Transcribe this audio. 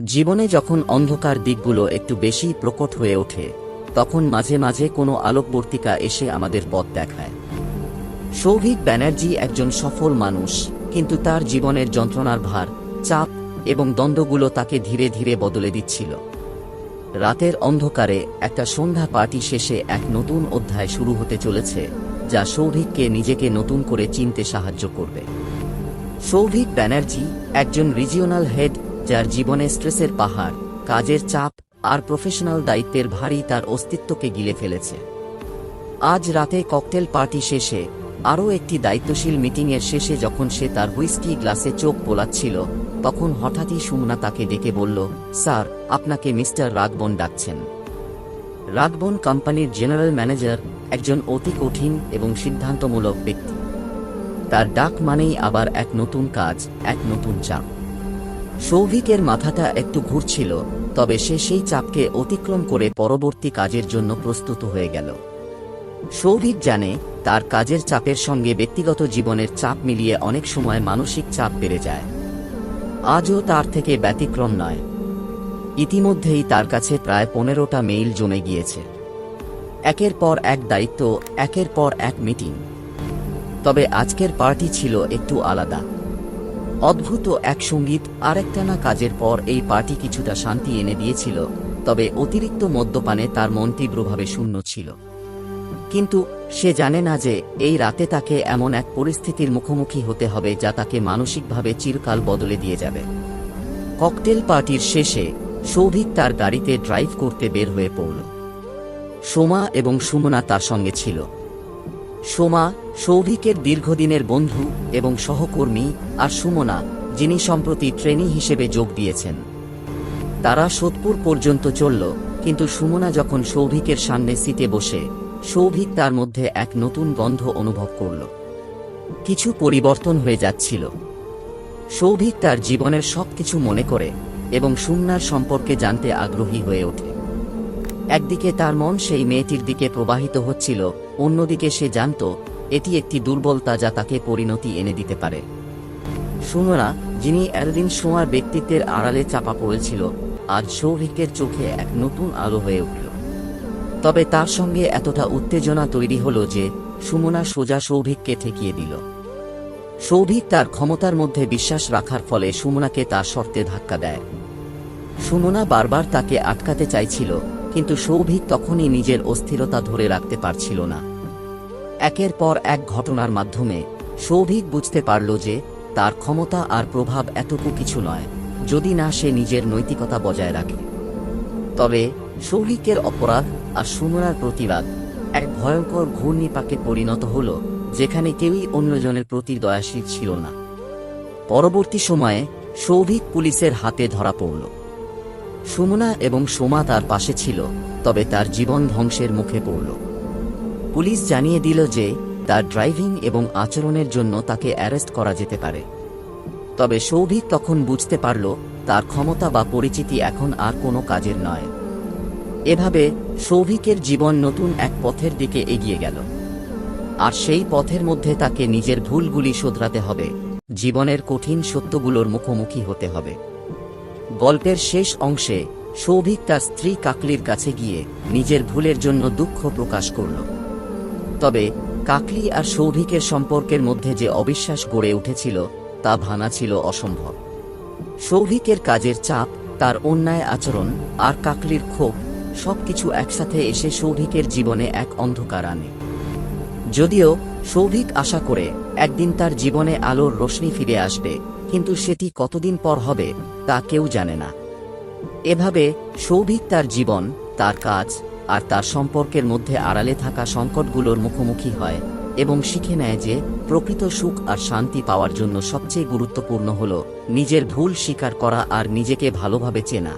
জীবনে যখন অন্ধকার দিকগুলো একটু বেশি প্রকট হয়ে ওঠে, তখন মাঝে মাঝে কোনো আলোকবর্তিকা এসে আমাদের পথ দেখায়। সৌভিক ব্যানার্জি একজন সফল মানুষ, কিন্তু তার জীবনের যন্ত্রণার ভার, চাপ এবং দ্বন্দ্বগুলো তাকে ধীরে ধীরে বদলে দিচ্ছিল। রাতের অন্ধকারে একটা সন্ধ্যা পার্টি শেষে এক নতুন অধ্যায় শুরু হতে চলেছে, যা সৌভিককে নিজেকে নতুন করে চিনতে সাহায্য করবে। সৌভিক ব্যানার্জি একজন রিজিওনাল হেড যার জীবনে স্ট্রেসের পাহাড়, কাজের চাপ আর প্রফেশনাল দায়িত্বের ভারী তার অস্তিত্বকে গিলে ফেলেছে। আজ রাতে ককটেল পার্টি শেষে আরও একটি দায়িত্বশীল মিটিংয়ের শেষে যখন সে তার হুইস্কি গ্লাসে চোখ বোলাচ্ছিল তখন হঠাৎই সুমনা তাকে ডেকে বলল, স্যার, আপনাকে মিস্টার রাগবন ডাকছেন। রাগবন কোম্পানির জেনারেল ম্যানেজার একজন অতি কঠিন এবং সিদ্ধান্তমূলক ব্যক্তি। তার ডাক মানেই আবার এক নতুন কাজ, এক নতুন চাপ। সৌভিকের মাথাটা একটু ঘুরছিল, তবে সে সেই চাপকে অতিক্রম করে পরবর্তী কাজের জন্য প্রস্তুত হয়ে গেল। সৌভিক জানে, তার কাজের চাপের সঙ্গে ব্যক্তিগত জীবনের চাপ মিলিয়ে অনেক সময় মানসিক চাপ বেড়ে যায়। আজও তার থেকে ব্যতিক্রম নয়। ইতিমধ্যেই তার কাছে প্রায় পনেরোটা মেইল জমে গিয়েছে। একের পর এক দায়িত্ব, একের পর এক মিটিং। তবে আজকের পার্টি ছিল একটু আলাদা। অদ্ভুত এক সংগীত আরেকটানা কাজের পর এই পার্টি কিছুটা শান্তি এনে দিয়েছিল, তবে অতিরিক্ত মদ্যপানে তার মন তীব্রভাবে শূন্য ছিল। কিন্তু সে জানে না যে এই রাতে তাকে এমন এক পরিস্থিতির মুখোমুখি হতে হবে যা তাকে মানসিকভাবে চিরকাল বদলে দিয়ে যাবে। ককটেল পার্টির শেষে সৌভিক তার গাড়িতে ড্রাইভ করতে বের হয়ে পড়ল। সোমা এবং সুমনা তার সঙ্গে ছিল। সোমা, সৌভিকের দীর্ঘদিনের বন্ধু এবং সহকর্মী, আর সুমনা, যিনি সম্প্রতি ট্রেনি হিসেবে যোগ দিয়েছেন। তারা সোদপুর পর্যন্ত চলল, কিন্তু সুমনা যখন সৌভিকের সামনে সিটে বসে, সৌভিক তার মধ্যে এক নতুন গন্ধ অনুভব করল। কিছু পরিবর্তন হয়ে যাচ্ছিল। সৌভিক তার জীবনের সবকিছু মনে করে এবং সুমনার সম্পর্কে জানতে আগ্রহী হয়ে ওঠে। একদিকে তার মন সেই মেয়েটির দিকে প্রবাহিত হচ্ছিল অন্যদিকে সে জানত, এটি একটি দুর্বলতা যা তাকে পরিণতি এনে দিতে পারে। সুমনা যিনি এতদিন সোমার ব্যক্তিত্বের আড়ালে চাপা পড়েছিল, আজ সৌভিকের চোখে এক নতুন আলো হয়ে উঠল। তবে তার সঙ্গে এতটা উত্তেজনা তৈরি হল যে, সুমনা সোজা সৌভিককে ঠেকিয়ে দিল। সৌভিক তার ক্ষমতার মধ্যে বিশ্বাস রাখার ফলে সুমনাকে তার শর্তে ধাক্কা দেয়। সুমনা বারবার তাকে আটকাতে চাইছিল কিন্তু সৌভিক তখনই নিজের অস্থিরতা ধরে রাখতে পারছিল না। একের পর এক ঘটনার মাধ্যমে সৌভিক বুঝতে পারল যে তার ক্ষমতা আর প্রভাব এতটুকু কিছু নয়, যদি না সে নিজের নৈতিকতা বজায় রাখে। তবে সৌভিকের অপরাধ আর সুমনার প্রতিবাদ এক ভয়ঙ্কর ঘূর্ণিপাকে পরিণত হল, যেখানে কেউই অন্যজনের প্রতি দয়াশীল ছিল না। পরবর্তী সময়ে সৌভিক পুলিশের হাতে ধরা পড়ল। সুমনা এবং সোমা তার পাশে ছিল, তবে তার জীবন ধ্বংসের মুখে পড়ল। পুলিশ জানিয়ে দিল যে, তার ড্রাইভিং এবং আচরণের জন্য তাকে অ্যারেস্ট করা যেতে পারে। তবে সৌভিক তখন বুঝতে পারল, তার ক্ষমতা বা পরিচিতি এখন আর কোনো কাজের নয়। এভাবে সৌভিকের জীবন নতুন এক পথের দিকে এগিয়ে গেল। আর সেই পথের মধ্যে তাকে নিজের ভুলগুলি শোধরাতে হবে, জীবনের কঠিন সত্যগুলোর মুখোমুখি হতে হবে। গল্পের শেষ অংশে সৌভিক তার স্ত্রী কাকলির কাছে গিয়ে নিজের ভুলের জন্য দুঃখ প্রকাশ করল। তবে কাকলি আর সৌভিকের সম্পর্কের মধ্যে যে অবিশ্বাস গড়ে উঠেছিল, তা ভাঙা ছিল অসম্ভব। সৌভিকের কাজের চাপ, তার অন্যায় আচরণ আর কাকলির ক্ষোভ সবকিছু একসাথে এসে সৌভিকের জীবনে এক অন্ধকার আনে। যদিও সৌভিক আশা করে একদিন তার জীবনে আলোর রোশনি ফিরে আসবে কিন্তু সেটি কতদিন পর হবে, তা কেউ জানে না। এভাবে সৌভিক তার জীবন, তার কাজ আর তার সম্পর্কের মধ্যে আড়ালে থাকা সংকটগুলোর মুখোমুখি হয় এবং শিখে নেয় যে প্রকৃত সুখ আর শান্তি পাওয়ার জন্য সবচেয়ে গুরুত্বপূর্ণ হল নিজের ভুল স্বীকার করা আর নিজেকে ভালোভাবে চেনা।